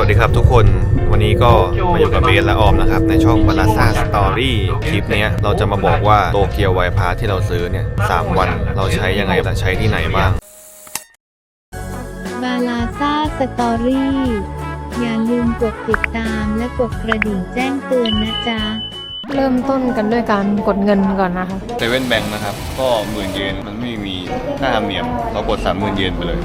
สวัสดีครับทุกคนวันนี้ก็มาอยู่กับเบสและออมนะครับ ในช่องบาลาซ่าสตอรี่คลิปเนี้ยเราจะมาบอกว่าโตเกียวไวพาที่เราซื้อเนี่ยสามวันเราใช้ยังไงและใช้ที่ไหนบ้างบาลาซ่าสตอรี่อย่าลืมกดติดตามและกดกระดิ่งแจ้งเตือนนะจ๊ะเริ่มต้นกันด้วยการกดเงินก่อนนะคะเซเว่นแบงค์นะครับ ก็หมื่นเยนมันไม่มีค่าธรรมเนียม เรากดสามหมื่นเยนไปเลย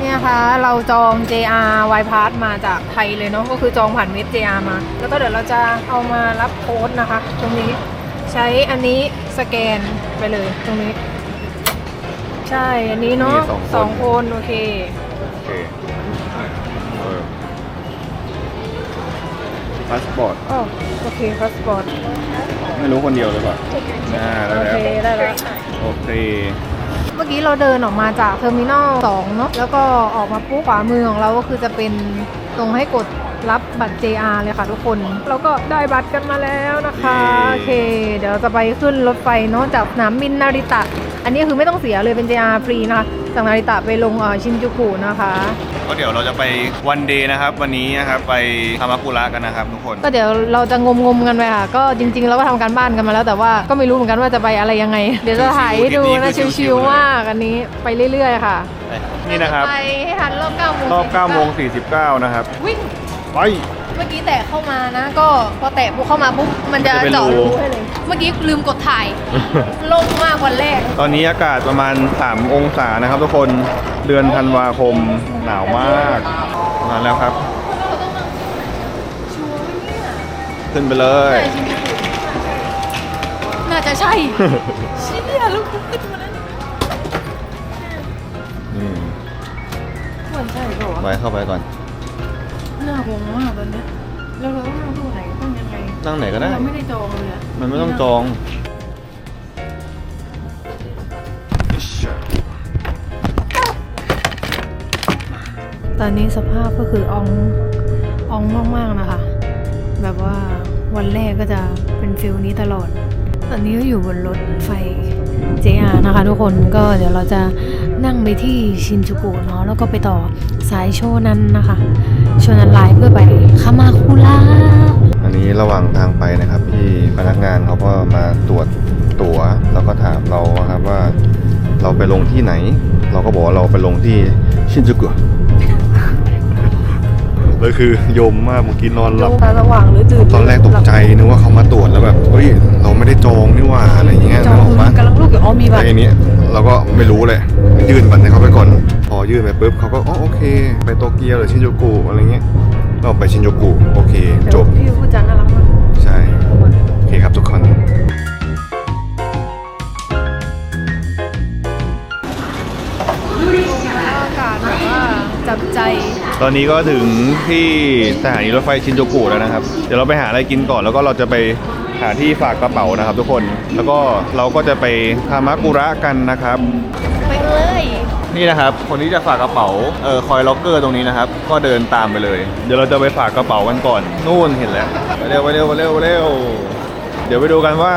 เนี่ยค่ะเราจอง JR Y Pass มาจากไทยเลยเนาะก็คือจองผ่านเว็บ JR มา แล้วก็เดี๋ยวเราจะเอามารับโค้ดนะคะ ตรงนี้ใช้อันนี้สแกนไปเลยตรงนี้ ใช่อันนี้เนาะมีสองคนสองคนโอเค โอเคพาสปอร์ตอ๋อโอเคพาสปอร์ตไม่รู้คนเดียวหรือเปล่าน่าโอเคได้แล้ว โอเคเมื่อกี้เราเดินออกมาจากเทอร์มินอล2เนาะแล้วก็ออกมาปุ๊บขวามือของเราก็คือจะเป็นตรงให้กดรับบัตร JR เลยค่ะทุกคน เราก็ได้บัตรกันมาแล้วนะคะเย้โอเค เดี๋ยวเราจะไปขึ้นรถไฟเนาะจากสนามบินนาริตะ อันนี้คือไม่ต้องเสียเลยเป็น JR ฟรีนะคะจากนาริตะไปลงเอ่อชินจูกุนะคะก็เดี๋ยวเราจะไปวันเดย์นะครับวันนี้นะครับไปทามากุระกันนะครับทุกคนก็เดี๋ยวเราจะงมงมๆกันไปค่ะก็จริง ๆ เราก็ทำการบ้านกันมาแล้วแต่ว่าก็ไม่รู้เหมือนกันว่าจะไปอะไรยังไง เดี๋ยวจะถ่ายให้ดูนะชิวๆมากอันนี้ไปเรื่อยๆค่ะ นี่นะครับไปให้ทันรอบ9โมงรอบ9โมง49นะครับวิ่งไปเมื่อกี้แตะเข้ามานะ ก็พอแตะปุ๊บเข้ามาปุ๊บมันจะจะเป็นเจาะรูรูให้เลย เมื่อกี้ลืมกดถ่ายโล่งมากวันแรก ตอนนี้อากาศประมาณ 3 องศานะครับทุกคนเดือนธันวาคมหนาวมากมาแล้วครับ ขึ้นไปเลย น่าจะใช่เชี่ยลูกขึ้นมาแล้วอืมเหมือนใช่เหรอไปเข้าไปก่อน น่ากลัวมากตอนเนี้ยแล้วเราต้องนั่งตู้ไหนต้องยังไงนั่งไหนก็ได้ เราไม่ได้จองเลยอะมันไม่ต้องจอง ตอนนี้สภาพก็คืออองอองมากๆนะคะ แบบว่าวันแรกก็จะเป็นฟิลนี้ตลอด ตอนนี้ก็อยู่บนรถไฟ JR นะคะทุกคนก็เดี๋ยวเราจะนั่งไปที่ชินจูกุเนาะแล้วก็ไปต่อสายโชนันนะคะโชนันไลน์เพื่อไปคามาคุระอันนี้ระหว่างทางไปนะครับที่พนักงานเขาก็มาตรวจตั๋วแล้วก็ถามเราครับว่า เราไปลงที่ไหน เราก็บอกว่าเราไปลงที่ชินจูกุเลยคือยมมากเมื่อกี้นอนหลับตาสว่างหรือตื่นตอนแรกตกใจนึกว่าเขามาตรวจแล้วแบบเฮ้ยเรา ไม่ได้จองนี่หว่าอะไรอย่างเงี้ยจองนึกออกปะกำลังลูกอยู่อ๋อมีบัตแต่รอันนี้เราก็ไม่รู้เลย ยื่นบัตรให้เขาไปก่อน พอยื่นไปปุ๊บเขาก็อ๋อโอเค ไปโตเกียวหรือชินจูกุอะไรเงี้ยเราไปชินจูกุโอเค จบพี่พูดจาน่ารักมากใช่โอเคครับทุกคน อากาศแบบว่าจับใจตอนนี้ก็ถึงที่สถานีรถไฟชินจูกุแล้วนะครับ เดี๋ยวเราไปหาอะไรกินก่อนแล้วก็เราจะไป หาที่ฝากกระเป๋านะครับทุกคน แล้วก็เราก็จะไปทามากุระกันนะครับ ไปเลยนี่นะครับคนที่จะฝากกระเป๋าเออคอยล็อกเกอร์ตรงนี้นะครับ ก็เดินตามไปเลย เดี๋ยวเราจะไปฝากกระเป๋ากันก่อน นู่นเห็นแล้วไปเร็วไปเร็วไปเร็วไปเร็ว เดี๋ยวไปดูกันว่า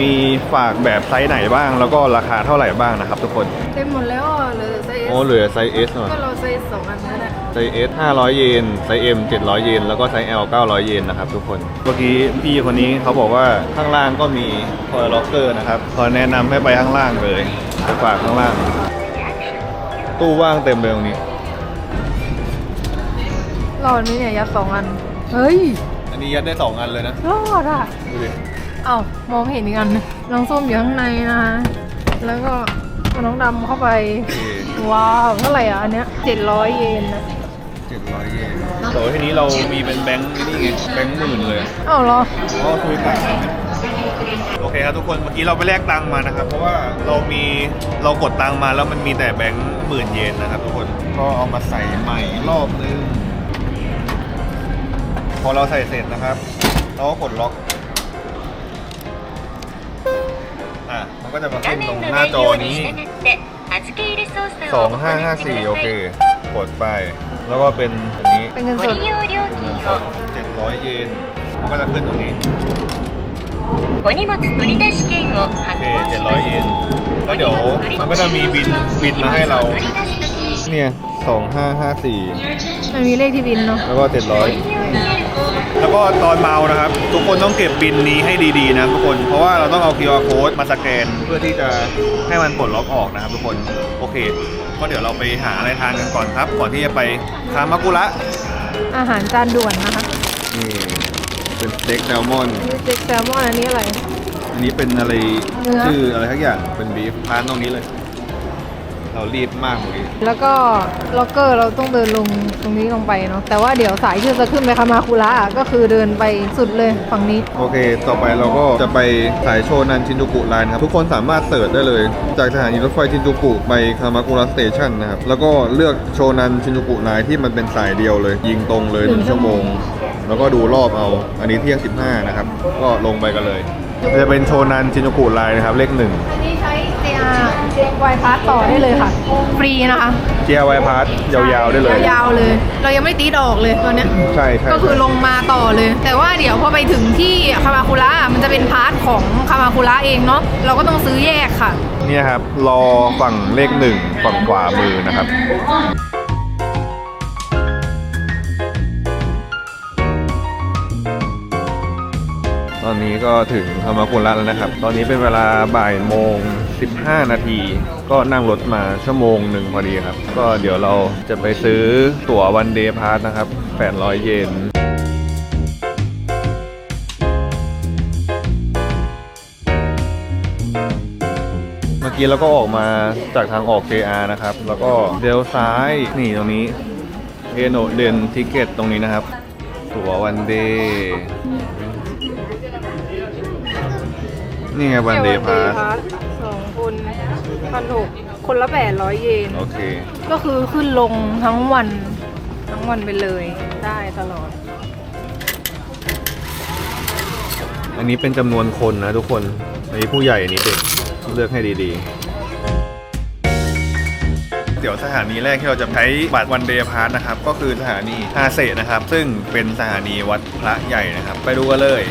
มีฝากแบบไซส์ไหนบ้าง แล้วก็ราคาเท่าไหร่บ้างนะครับทุกคน เต็มหมดแล้วอะเหลยไซส์โอ้เหลือไซส์ S หน่อยก็เราไซส์สองอันนั้นแหละไซส์ S 500 เยน ไซส์ M 700 เยน แล้วก็ไซส์ L 900 เยนนะครับทุกคน เมื่อกี้พี่คนนี้เขาบอกว่าข้างล่างก็มีคอยล็อกเกอร์นะครับขอแนะนำให้ไปข้างล่างเลยไปฝากข้างล่าง ตู้ว่างเต็มเลยตรงนี้ รอดไหมเนี่ยยัดสองอัน เฮ้ย อันนี้ยัดได้สองอันเลยนะรอดอะ ดูดิ เอ้ามองเห็นอีกอันนึงน้องส้มอยู่ข้างในนะคะแล้วก็เอาน้องดำเข้าไปโอเคว้าวเท่าไหร่อะอันเนี้ยเจ็ดร้อยเยนนะเจ็ดร้อยเยนแต่ว่าทีนี้เรามีเป็นแบงค์นี่ไงแบงค์หมื่นเลยอ้าวเหรอเพราะว่าคุยต่างกันโอเคครับทุกคนเมื่อกี้เราไปแลกตังค์มานะครับ เพราะว่าเรามีเรากดตังค์มาแล้วมันมีแต่แบงค์หมื่นเยนนะครับทุกคนก็เอามาใส่ใหม่รอบนึงพอเราใส่เสร็จนะครับ เราก็กดล็อกันก็จะมาขึ้นตรงหน้าจอนี้สองห้าห้าสี่โอเค กดไป แล้วก็เป็นอันนี้เป็นเงินสด700 เยน มันก็จะขึ้นตรงนี้โอเคเจ็ดร้อยเยน แล้วเดี๋ยวมันก็จะมีบินบินมาให้เรา เนี่ยสองห้าห้าสี่มันมีเลขที่บินเนาะ แล้วก็เจ็ดร้อยแล้วก็ตอนเมานะครับ ทุกคนต้องเก็บบินนี้ให้ดีๆนะทุกคน เพราะว่าเราต้องเอา QR code มาสแกนเพื่อที่จะให้มันปลดล็อกออกนะครับทุกคน โอเค ก็เดี๋ยวเราไปหาอะไรทานกันก่อนครับ ก่อนที่จะไปคามากุระอาหารจานด่วนนะคะนี่เป็นสเต็กแซลมอนนี่เจ็กแซลมอนอันนี้อะไร อันนี้เป็นอะไรเนื้อ ชื่ออะไรทักอย่างเป็นบีฟทานตรงนี้เลย เรารีบมากเมื่อกี้แล้วก็ล็อกเกอร์เราต้องเดินลงตรงนี้ลงไปเนาะแต่ว่าเดี๋ยวสายที่จะขึ้นไปคามาคุระอะก็คือเดินไปสุดเลยฝั่งนี้ โอเค ต่อไปเราก็จะไปสายโชนันชินจูกุไลน์นะครับ ทุกคนสามารถเสิร์ชได้เลย จากสถานีรถไฟชินจูกุไปคามากุระสเตชันนะครับ แล้วก็เลือกโชนันชินจูกุไลน์ที่มันเป็นสายเดียวเลย ยิงตรงเลยหนึ่งชั่วโมง แล้วก็ดูรอบเอา อันนี้เที่ยง 15 นะครับ ก็ลงไปกันเลย จะเป็นโชนันชินจูกุไลน์นะครับเลขหนึ่งอันนี้ใช้ JR ไวพาสต่อได้เลยค่ะ ฟรีนะคะ เจียไวพาสยาวๆได้เลย ยาวๆเลย เรายังไม่ตีดอกเลยตอนเนี้ย ใช่ใช่ก็คือลงมาต่อเลย แต่ว่าเดี๋ยวพอไปถึงที่คามาคุระมันจะเป็นพาร์ทของคามาคุระเองเนาะเราก็ต้องซื้อแยกค่ะ เนี่ยครับ รอฝั่งเลขหนึ่งฝั่งขวามือนะครับ ตอนนี้ก็ถึงคามาคุระแล้วนะครับ ตอนนี้เป็นเวลาบ่ายโมง 15 นาที ก็นั่งรถมาชั่วโมงหนึ่งพอดีครับ ก็เดี๋ยวเราจะไปซื้อตั๋ววันเดย์พาสนะครับ 800 เยนเมื่อกี้เราก็ออกมาจากทางออก JR นะครับ แล้วก็เลี้ยวซ้ายนี่ตรงนี้เอโนเดนทิเกตตรงนี้นะครับ ตั๋ววันเดย์นี่ไงวันเดย์พาส นพันหกคนละแปดร้อยเยน โอเค ก็คือขึ้นลงทั้งวัน ทั้งวันไปเลยได้ตลอด อันนี้เป็นจำนวนคนนะทุกคนอันนี้ผู้ใหญ่อันนี้เด็กเลือกให้ดีๆ เดี๋ยวสถานีแรกที่เราจะใช้บัตรวันเดย์พาสนะครับ ก็คือสถานีฮาเซนะครับ ซึ่งเป็นสถานีวัดพระใหญ่นะครับ ไปดูกันเลย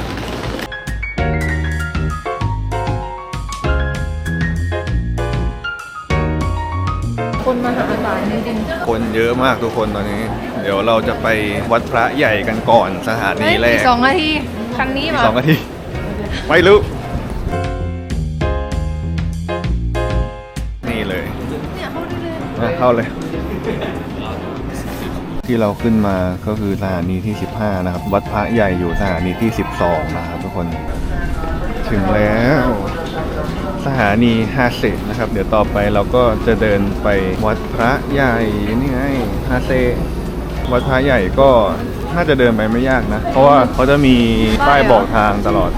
คนเยอะมากทุกคนตอนนี้ เดี๋ยวเราจะไปวัดพระใหญ่กันก่อนสถาๆนีแรอีกกสองนาทีคันนี้มาสองนาทีไม่รู้นี่เลยเนี่ยเขาได้เลยอะเข้าเลย ที่เราขึ้นมาก็คือสถานีที่ 15 นะครับ วัดพระใหญ่อยู่สถานีที่ 12 นะครับทุกคน ถึงแล้ว สถานีฮาเซนะครับ เดี๋ยวต่อไปเราก็จะเดินไปวัดพระใหญ่นี่ไงฮาเซวัดพระใหญ่ก็น่าจะเดินไปไม่ยากนะ เพราะว่าเขาจะมีป้ายบอกทางตลอด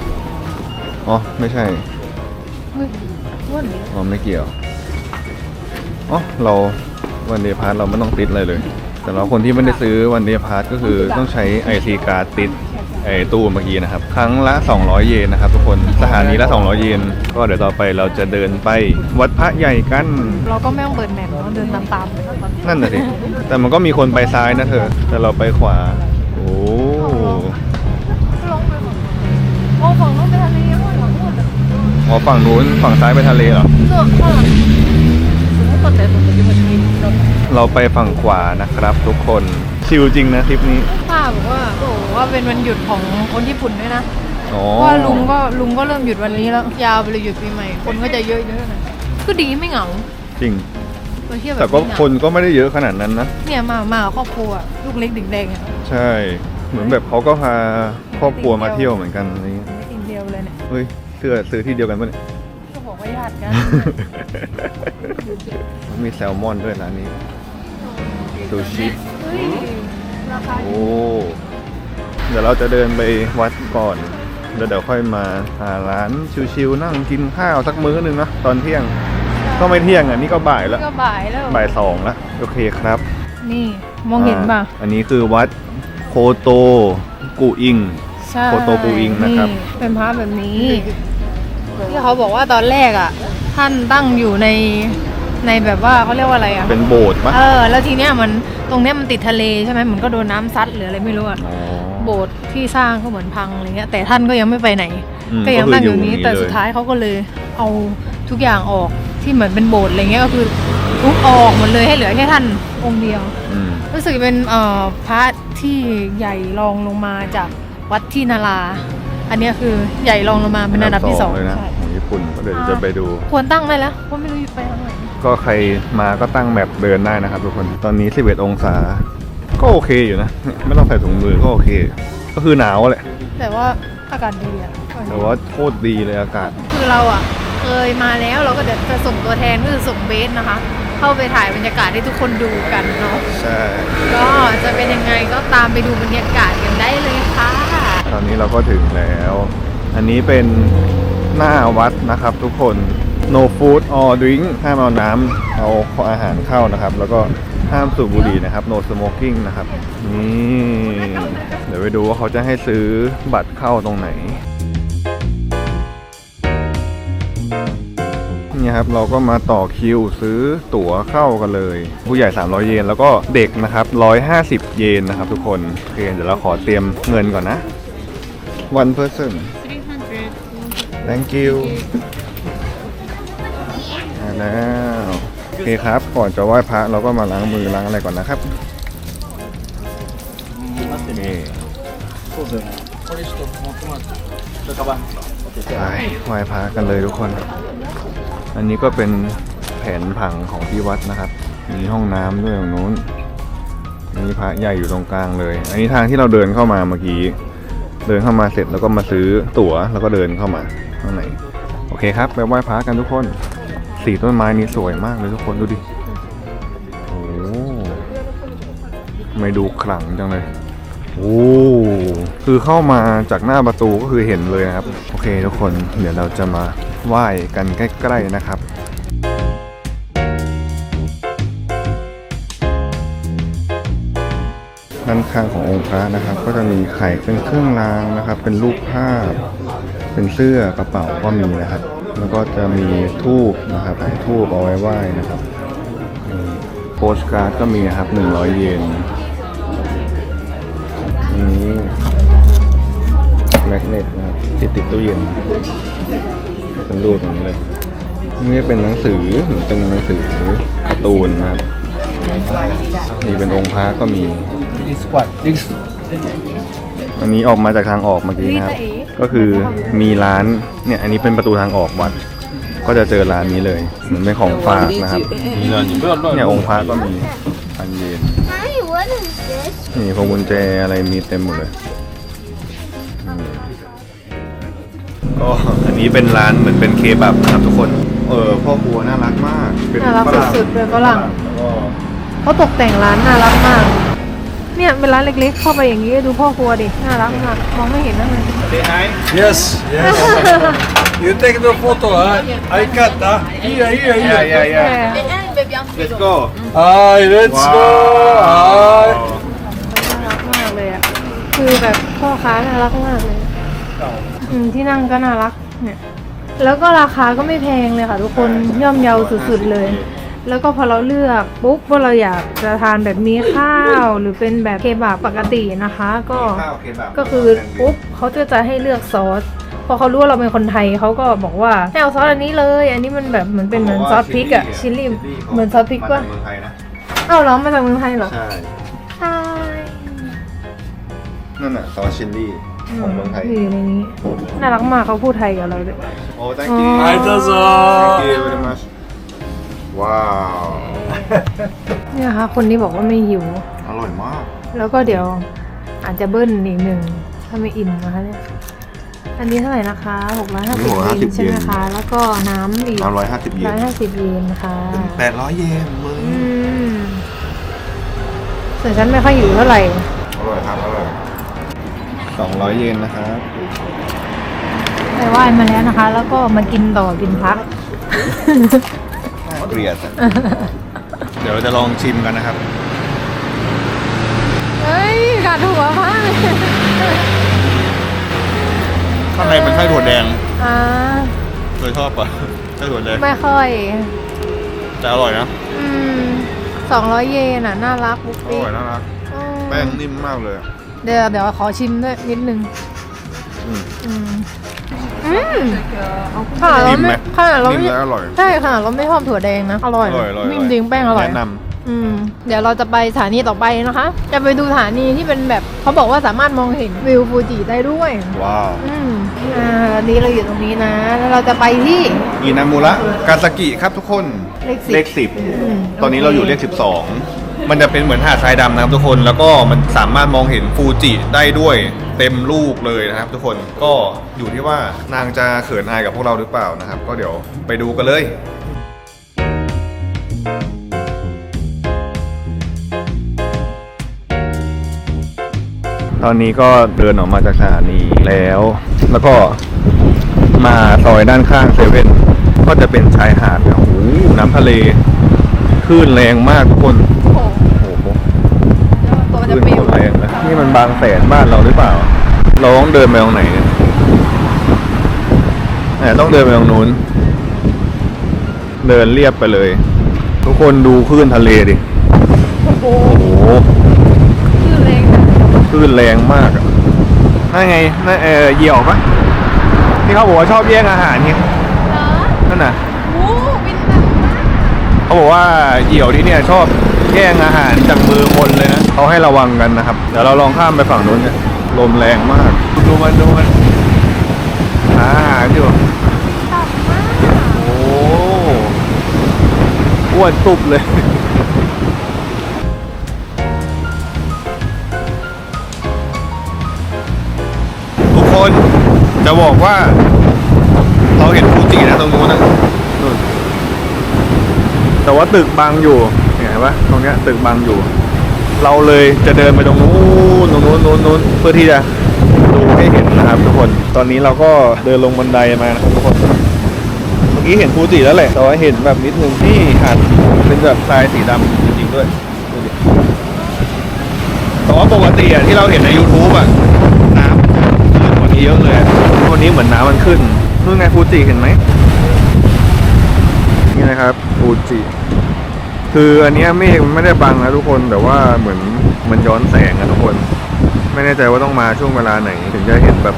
อ๋อ ไม่ใช่อ๋อไม่เกี่ยว อ๋อ เราวันเดย์พาสเราไม่ต้องติดอะไรเลย แต่เราคนที่ไม่ได้ซื้อวันเดย์พาสก็คือต้องใช้ IC การ์ดติด ไอ้ตู้เมื่อกี้นะครับ ครั้งละ 200 เยนนะครับทุกคนสถานีละ 200 เยน ก็เดี๋ยวต่อไปเราจะเดินไปวัดพระใหญ่กัน เราก็ไม่ต้องเปิดแมปเนาะเดินตามๆเลยนั่นน่ะสิ แต่มันก็มีคนไปซ้ายนะเธอ แต่เราไปขวา โอ้ลงไปฝั่งโอ้ฝั่งนู้นไปทะเลฝั่งนู้นอ๋อฝั่งนู้นฝั่งซ้ายไปทะเลเหรอเสื้อข้างหลังสมมติคนแต่ผมจะมาชิมรถเราไปฝั่งขวานะครับทุกคน ชิลจริงนะทริปนี้ ป้าบอกว่าโอ้ ว่าเป็นวันหยุดของคนญี่ปุ่นด้วยนะอ๋อเพราะว่าลุงก็ลุงก็เริ่มหยุดวันนี้แล้ว ยาวไปเลยหยุดปีใหม่ คนก็จะเยอะๆหน่อยก็ดีไม่เหงาจริงไปเที่ยวแบแต่บก็ไม่เหงาคนก็ไม่ได้เยอะขนาดนั้นนะ เนี่ยมามากับครอบครัวลูกเล็กเด็กแดงอะใช่ เหมือนแบบเขาก็พาครอบครัวมาเที่ยวเหมือนกันอะไรเงี้ยไม่ติดเดียวเลยเนี่ยเฮ้ยเสื้อซื้อที่เดียวกันปะเนี่ย ก็บอกว่าญาติกัน มีแซลมอนด้วยร้านนี้ซูชิ เฮ้ยราคาโอ้ เดี๋ยวเราจะเดินไปวัดก่อนแล้วเดี๋ยวค่อยมาหาร้านชิวๆนั่งกินข้าวสักมื้อหนึ่งนะตอนเที่ยงก็ไม่เที่ยงอะนี่ก็บ่ายแล้วก็บ่ายแล้วบ่ายสองแล้วโอเคครับ นี่มองเห็นป่ะาอันนี้คือวัดโคโตกุอิงใช่โฟโตปูอิงนะครับ เป็นพระแบบนี้ ที่เขาบอกว่าตอนแรกอะ ท่านตั้งอยู่ในในแบบว่าเขาเรียกว่าอะไรอะ เป็นโบสถ์ปะเออ แล้วทีเนี้ยมันตรงเนี้ยมันติดทะเลใช่ไหมมันก็โดนน้ำซัดหรืออะไรไม่รู้อะอ๋อ โบสถ์ที่สร้างก็เหมือนพังอะไรเงี้ยแต่ท่านก็ยังไม่ไปไหนอืมก็ยังตั้งอยู่นี้ก็คืออยู่แต่สุดท้ายเขาก็เลยเอาทุกอย่างออกที่เหมือนเป็นโบสถ์อะไรเงี้ยก็คือทุบออกหมดเลยให้เหลือแค่ท่านองค์เดียวอืมรู้สึกเป็นเอ่อพระที่ใหญ่รองลงมาจากวัดที่นาราอันเนี้ยคือใหญ่รองลงมาเป็นอันดับที่สองเลยนะใช่ของญี่ปุ่นก็เดี๋ยวจะไปดู ควรตั้งได้แล้วเพราะไม่รู้ไปทางไหนก็ใครมาก็ตั้งแมปเดินได้นะครับทุกคนตอนนี้ 11 องศา ก็โอเคอยู่นะเนี่ยไม่ต้องใส่ถุงมือก็โอเค ก็คือหนาวแหละ แต่ว่าอากาศดีอะแต่ว่าโคตรดีเลยอากาศ คือเราอะเคยมาแล้วเราก็เดี๋ยวจะส่งตัวแทนก็คือส่งเบสนะคะ เข้าไปถ่ายบรรยากาศให้ทุกคนดูกันเนาะใช่ ก็จะเป็นยังไงก็ตามไปดูบรรยากาศกันได้เลยค่ะ ตอนนี้เราก็ถึงแล้ว อันนี้เป็นหน้าวัดนะครับทุกคน no food or drink ห้ามเอาน้ำ เอาอาหารเข้านะครับ แล้วก็ห้ามสูบบุหรี่นะครับ no smoking นะครับ นี่เดี๋ยวไปดูว่าเขาจะให้ซื้อบัตรเข้าตรงไหนเนี่ยครับเราก็มาต่อคิวซื้อตั๋วเข้ากันเลย ผู้ใหญ่ 300 เยนแล้วก็เด็กนะครับ 150 เยนนะครับทุกคนโอเคเดี๋ยวเราขอเตรียมเงินก่อนนะ one person thank you มาแล้วโอ เคครับ ก่อนจะไหว้พระเราก็มาล้างมือล้างอะไรก่อนนะครับโอเคไปไหว้พระกันเลยทุกคน อันนี้ก็เป็นแผนผังของที่วัดนะครับ มีห้องน้ำด้วยตรงนู้นมีพระใหญ่อยู่ตรงกลางเลย อันนี้ทางที่เราเดินเข้ามาเมื่อกี้ เดินเข้ามาเสร็จแล้วก็มาซื้อตั๋วแล้วก็เดินเข้ามาข้างในโอเคครับ ไปไหว้พระกันทุกคน สีต้นไม้นี้สวยมากเลยทุกคนดูดิ โอ้ไม่ดูขลังจังเลย โอ้คือเข้ามาจากหน้าประตูก็คือเห็นเลยนะครับ โอเคทุกคนเดี๋ยวเราจะมาไหว้กันใกล้ๆนะครับด้านข้างขององค์พระนะครับ ก็จะมีไข่เป็นเครื่องรางนะครับ เป็นรูปภาพ เป็นเสื้อกระเป๋าก็มีนะครับ แล้วก็จะมีทูบนะครับทูบเอาไว้ไหว้นะครับนี่โพสการ์ดก็มีนะครับ100เยนนี่แมกเนตนะครับติดติดตู้เย็นเป็นรูปอย่างนี้เลยนี่เป็นหนังสือเหมือนเป็นหนังสือการ์ตูนนะครับนี่เป็นองค์พระก็มีอันนี้ออกมาจากทางออกเมื่อกี้นะครับ ก็คือมีร้านเนี่ยอันนี้เป็นประตูทางออกวัด ก็จะเจอร้านนี้เลยเหมือนเป็นของฝากนะครับเนี่ยองค์พระก็มีพันเยน Hi what is this นี่พวงกุญแจอะไรมีเต็มหมดเลยอืมก็อันนี้เป็นร้านเหมือนเป็นเคบับนะครับทุกคน เออพ่อครัวน่ารักมาก เป็นน่ารักฝงสุดๆเลยฝรั่งแล้วก็เขาตกแต่งร้านน่ารักมาก เนี่ยเป็นร้านเล็กๆ เข้าไปอย่างนี้ดูพ่อครัวดิ น่ารักมากมองไม่เห็นนั่นเลย Yes, yes. you take the photo, huh? I cut, huh? Here, here, ใช่ใช่ here. ใช่ let's go Hi, let's go. Hi. น่ารักมากเลยอะ คือแบบพ่อค้าน่ารักมากเลยอืมที่นั่งก็น่ารักเนี่ย แล้วก็ราคาก็ไม่แพงเลยค่ะทุกคนย่อมเยาสุดๆเลย แล้วก็พอเราเลือกปุ๊บว่าเราอยากจะทานแบบมีข้าวหรือเป็นแบบเคบับปกตินะคะ ก็ข้าวเคบับก็คือปุ๊บเขาจะจะให้เลือกซอสพอเขารู้ว่าเราเป็นคนไทยเขาก็บอกว่าให้เอาซอสอันนี้เลย อันนี้มันแบบเหมือนเป็นเหมือนซอสพริกอะชิลลี่เหมือนซอสพริกมาป่ะจากเมืองไทยนะเอ้าเหรอมาจากเมืองไทยเหรอใช่ใช่นั่นน่ะซอสชิลลี่ของเมืองไทยอยู่ในนี้น่ารักมากเขาพูดไทยกับเราด้วยโอ้ thank you Hi, Tazo. thank you very much ว้าว เนี่ยค่ะคนนี้บอกว่าไม่หิว อร่อยมาก แล้วก็เดี๋ยวอาจจะเบิ้ลอีกหนึ่งถ้าไม่อิ่มนะคะเนี่ยอันนี้เท่าไหร่นะคะหกร้อยห้าสิบเยนใช่ไหมคะ แล้วก็น้ำอีกน้ำร้อยห้าสิบเยร้อนยห้าสิบเยนค่ะแปดร้อยเยนมึงอืมส่วนฉันไม่ค่อยหิวเท่าไหร่ อร่อยครับ อร่อยสองร้อยเยนนะครับไปไหว้มาแล้วนะคะ แล้วก็มากินต่อกินพักน่า เกลียดอะ เดี๋ยวเราจะลองชิมกันนะครับ เฮ้ยกัดหัวมากเลยข้างในเป็นไส้ถั่วแดงอ่าเคยชอบปะไส้ถั่วแดงไม่ค่อย แต่อร่อยนะอืมสองร้อยเยนอะ น่ารักปุ๊กอปิ๊กร่อยน่ารักอืมแป้งนิ่มมากเลยอะเดี๋ยวเดี๋ยวขอชิมด้วยนิดนึงอืมอืม อืมขนาดเรานิ่มไหมไม่ขนาดเรานิ่มไม่และอร่อย ใช่ขนาดเราไม่ชอบถั่วแดงนะ อร่อยอร่อยอร่อยนิ่มจริงแป้งอร่อย แนะนอือืมเดี๋ยวเราจะไปสถานีต่อไปนะคะ จะไปดูสถานีที่เป็นแบบเขาบอกว่าสามารถมองเห็นวิวฟูจิได้ด้วยว้าวอืมอ่าอันนี้เราอยู่ตรงนี้นะ แล้วเราจะไปที่อินามุระกาซากิครับทุกคนเลขสิบ เลขสิบมตอนนี้เราอยู่เลขสิบสอง มันจะเป็นเหมือนหาดทรายดำนะครับทุกคนแล้วก็มันสามารถมองเห็นฟูจิได้ด้วยเต็มลูกเลยนะครับ ทุกคนก็อยู่ที่ว่านางจะเขินอายกับพวกเราหรือเปล่านะครับ ก็เดี๋ยวไปดูกันเลยตอนนี้ก็เดินออกมาจากสถานีแล้ว แล้วก็มาซอยด้านข้างเซเว่นก็จะเป็นชายหาดนี่ยโอ้โหน้ำทะเลคลื่นแรงมากทุกคน ตัวคจะลื่นปิโควตรแรงนะนี่มันบางแสนบ้านเราหรือเปล่า เราต้องเดินไปตรงไหนเนี่ยแหมต้องเดินไปตรงนู้น เดินเรียบไปเลย ทุกคนดูคลื่นทะเลดิ โอ้โหโอ้โหชื่อแรงนะคลื่นแรงมากอะนั่นไงนั่นเออเหยี่ยวปะที่เขาบอกว่าชอบแย่งอาหารนี่เหรอนั่นน่ะโอ้บินแบบมากเขาบอกว่าเหยี่ยวที่เนี่ยชอบ แย่งอาหารจากมือคนเลยนะเขาให้ระวังกันนะครับ เดี๋ยวเราลองข้ามไปฝั่งนู้นเนี่ยลมแรงมาก ดูมันดูมันหาอาหารอยู่ต่ำมากโอ้อ้วนตุบเลยทุกคนจะบอกว่า เราเห็นฟูจินะตรงนู้นนะนู่นแต่ว่าตึกบังอยู่ เนี่ยเห็นปะตรงเนี้ยตึกบังอยู่ เราเลยจะเดินไปตรงนู้นตรงนู้นนู้นนู้นเพื่อที่จะดูให้เห็นนะครับทุกคน ตอนนี้เราก็เดินลงบันไดมานะครับทุกคน เมื่อกี้เห็นฟูจิแล้วแหละ แต่ว่าเห็นแบบนิดนึงนี่หาดเป็นแบบทรายสีดำจริงๆด้วยแต่ว่าปกติอะที่เราเห็นใน YouTube อะน้ำขึ้นกว่านี้เยอะเลยวันนี้เหมือนน้ำมันขึ้นนู่นไงฟูจิเห็นไหมนี่นะครับฟูจิ คืออันเนี้ยเมฆมันไม่ได้บังนะทุกคนแต่ว่าเหมือนมันย้อนแสงอะทุกคน ไม่แน่ใจว่าต้องมาช่วงเวลาไหน ถึงจะเห็นแบบ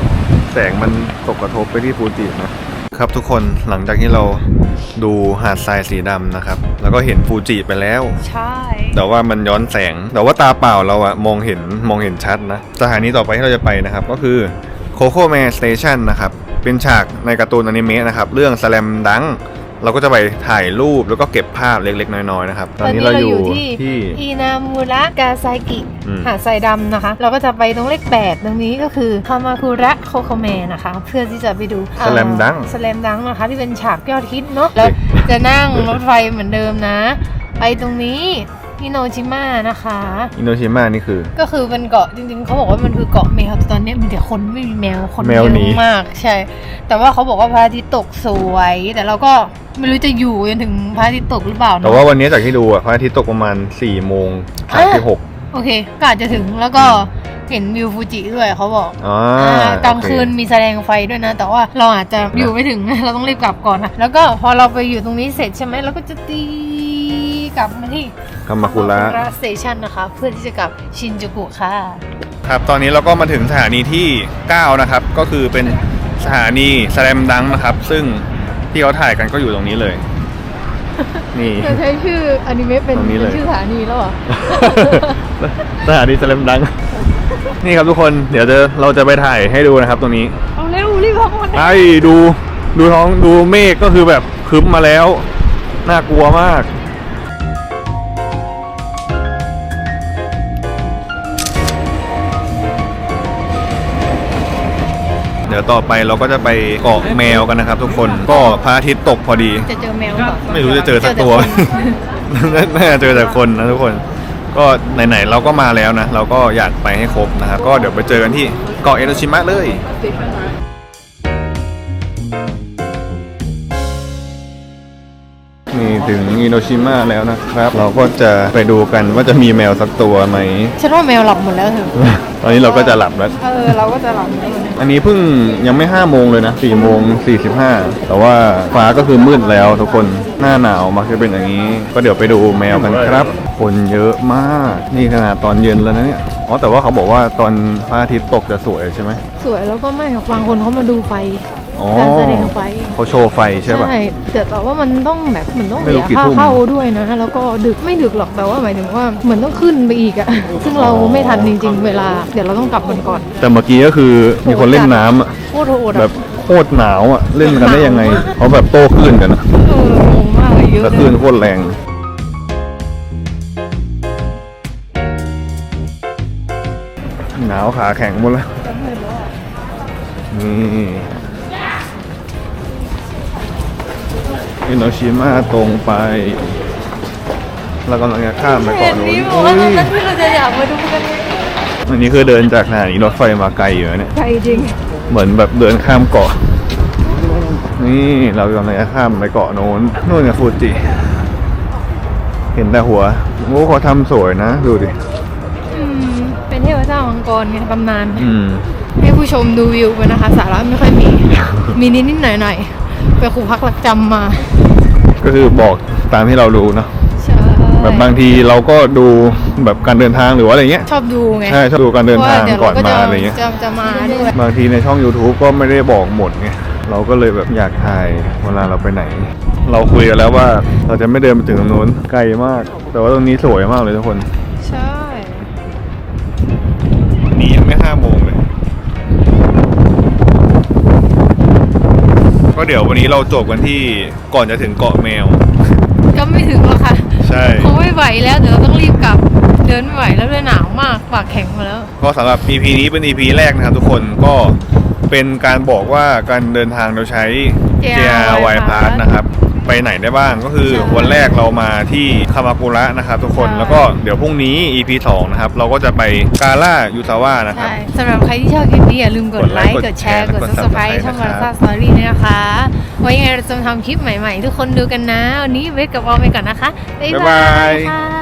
แสงมันตกกระทบไปที่ฟูจินะครับทุกคนหลังจากที่เราดูหาดทรายสีดำนะครับ แล้วก็เห็นฟูจิไปแล้ว ใช่ แต่ว่ามันย้อนแสง แต่ว่าตาเปล่าเราอะมองเห็นมองเห็นชัดนะสถานีต่อไปที่เราจะไปนะครับ ก็คือ Coco Man Station นะครับ เป็นฉากในการ์ตูนอนิเมะนะครับ เรื่อง Slam Dunk เราก็จะไปถ่ายรูปแล้วก็เก็บภาพเล็ก ๆ น้อยๆนะครับตอนนี้เราอยู่ที่อินามูระกาไซกิอืมหาดทรายดำนะคะ เราก็จะไปตรงเลขแปดตรงนี้ก็คือคามาคุระโคโคเมนะคะ เพื่อที่จะไปดูสแลมดังสแลมดังนะคะ ที่เป็นฉากยอดฮิตเนาะแล้วจะนั่งรถไฟเหมือนเดิมนะ ไปตรงนี้ ฮิโนชิมะนะคะ อินโดชิมะนี่คือ ก็คือเป็นเกาะจริงๆเขาบอกว่ามันคือเกาะแมวแต่ตอนนี้มีแต่คนไม่มีแมวคนแมเยวหนีอะมากใช่ แต่ว่าเขาบอกว่าพระอาทิตย์ตกสวย แต่เราก็ไม่รู้จะอยู่จนถึงพระอาทิตย์ตกหรือเปล่าแต่เนาะ ว่าวันนี้จากที่ดูอะพระอาทิตย์ตกประมาณ4โมงฉากที่หกโอเคก็อาจจะถึงแล้วก็เห็นวิวฟูจิด้วยเขาบอกอ๋ออ่ากลางโอเคืนมีแสดงไฟด้วยนะ แต่ว่าเราอาจจะอยู่ไม่ถึง เราต้องรีบกลับก่อนนะแล้วก็พอเราไปอยู่ตรงนี้เสร็จใช่ไหมเราก็จะตีกลับมาที่ คามาคุระสเตชันนะคะ เพื่อที่จะกลับชินจูกุค่ะ ครับ ตอนนี้เราก็มาถึงสถานีที่ 9 นะครับ ก็คือเป็นสถานีแสลมดังนะครับ ซึ่งที่เขาถ่ายกันก็อยู่ตรงนี้เลย นี่จะใช้ชื่ออนิเมะเป็นตรงนี้เลยชื่อสถานีแล้วเหรอ สถานีแสลมดัง นี่ครับทุกคน เดี๋ยวจะเราจะไปถ่ายให้ดูนะครับตรงนี้ เอาเร็วรีบเข้ามาไอ้ดูดูท้องดูเมฆก็คือแบบครึ้มมาแล้ว น่ากลัวมาก ยวต่อไปเราก็จะไปเกาะแมวกันนะครับ ทุกคนก็พระอาทิตย์ตกพอดี จะเจอแมวหรือเปล่าไม่รู้จะเจอสักตัวน่าจะเจอแต่คนนะทุกคน ก็ไหนๆเราก็มาแล้วนะ เราก็อยากไปให้ครบนะครับ ก็เดี๋ยวไปเจอกันที่เกาะเอโนชิมะเลยนี่ถึงอิโนชิมะแล้วนะครับ เราก็จะไปดูกันว่าจะมีแมวสักตัวไหม ฉันว่าแมวหลับหมดแล้วเถอะตอนนี้เราก็จะหลับแล้ว เออ เราก็จะหลับแล้วเนี่ย อันนี้เพิ่งยังไม่ห้าโมงเลยนะสี่โมงสี่สิบห้าแต่ว่าฟ้าก็คือมืดแล้วทุกคนหน้าหนาวมักจะเป็นอย่างนี้ ก็เดี๋ยวไปดูแมวกันครับ คนเยอะมากนี่ขนาดตอนเย็นแล้วนะเนี่ยอ๋อแต่ว่าเขาบอกว่าตอนพระอาทิตย์ตกจะสวยใช่ไหมสวยแล้วก็ไม่บางคนเขามาดูไฟ อ๋อการแสดงไฟเขาโชว์ไฟใช่ป่ะ แต่แต่ว่ามันต้องแบบเหมือนต้องไม่รู้เสียกี่ค่าทุ่ม เข้าด้วยนะแล้วก็ดึกไม่ดึกหรอกแต่ว่าหมายถึงว่าเหมือนต้องขึ้นไปอีกอะซึ่งเราไม่ทันจริง ๆ เวลา เดี๋ยวเราต้องกลับกันก่อนแต่เมื่อกี้ก็คือมีคนเล่นน้ำอะโคตรโหดอะแบบโคตรหนาวอะเล่นกันได้ยังไงเขาแบบโต้คลื่นกันอะเอองงมากเลยเยอะแล้วเลคลื่นยโคตรแรง หนาวขาแข็งหมดแล้วนี่ อินโนชิมาตรงไป เรากำลังจะข้ามไปเห็เกาะนนู้นนี้บอกว่าตอนนั้นที่เราจะอยากมาดูกันอันนี้คือเดินจากสถานีรถไฟมาไกลอยู่นะเนี่ยใจจริง เหมือนแบบเดินข้ามเกาะ นี่เรากำลังจะข้ามไปเกาะโน้นนู่นกับฟูจิ เห็นแต่หัวโอ้เขาทำสวยนะ ดูดิ อืม เป็นเทพเจ้ามังกรไงตำนาน อืม ให้ผู้ชมดูวิวไปนะคะ สาระไม่ค่อยมี มีนิดๆหน่อยๆ ไปครูพักหลักจำมาก็คือบอกตามที่เรารู้เนาะใช่แบบบางทีเราก็ดูแบบการเดินทางหรือว่าอะไรเงี้ยชอบดูไงใช่ชอบดูการเดินทางพระว่ดี๋ยวก่อนเรมาอะไรเงี้ยจะจะมาด้วยบางทีในช่อง YouTube ก็ไม่ได้บอกหมดไงเราก็เลยแบบอยากถ่ายเวลาเราไปไหน เราคุยกันแล้วว่าเราจะไม่เดินไปถึงตรงนู้นไกลมาก แต่ว่าตรงนี้สวยมากเลยทุกคน ใช่วันนี้ยังไม่ห้าโมงเลย ดี๋ยววันนี้เราจบกันที่ก่อนจะถึงเกาะแมว ก็ไม่ถึงหรอกค่ะใช่ คงไม่ไหวแล้วเดี๋ยวเราต้องรีบกลับ เดินไม่ไหวแล้วด้วยหนาวมากปากแข็งหมาแล้ว ก็สำหรับ EP นี้เป็น EP แรกนะครับทุกคนก็เป็นการบอกว่าการเดินทางเราใช้ JRY Pass นะครับ ไปไหนได้บ้างก็คือใช่วันแรกเรามาที่คามากุระนะครับทุกคนใช่แล้วก็เดี๋ยวพรุ่งนี้ EP 2นะครับเราก็จะไปกาล่ายูซาวะนะครับใช่สำหรับใครที่ชอบคลิปนี้อย่าลืมกดไลค์กกดดแชแชร์ร์และกกดด subscribe Subscribe ช่องนะมาครัราบซาสตอรี่นะคะ ไว้ยังไงเราจะมาทำคลิปใหม่ๆ ทุกคนดูกันนะ วันนี้เวทกับออมไปก่อนนะคะ บ๊ายบ๊ายบาบายยค่ะ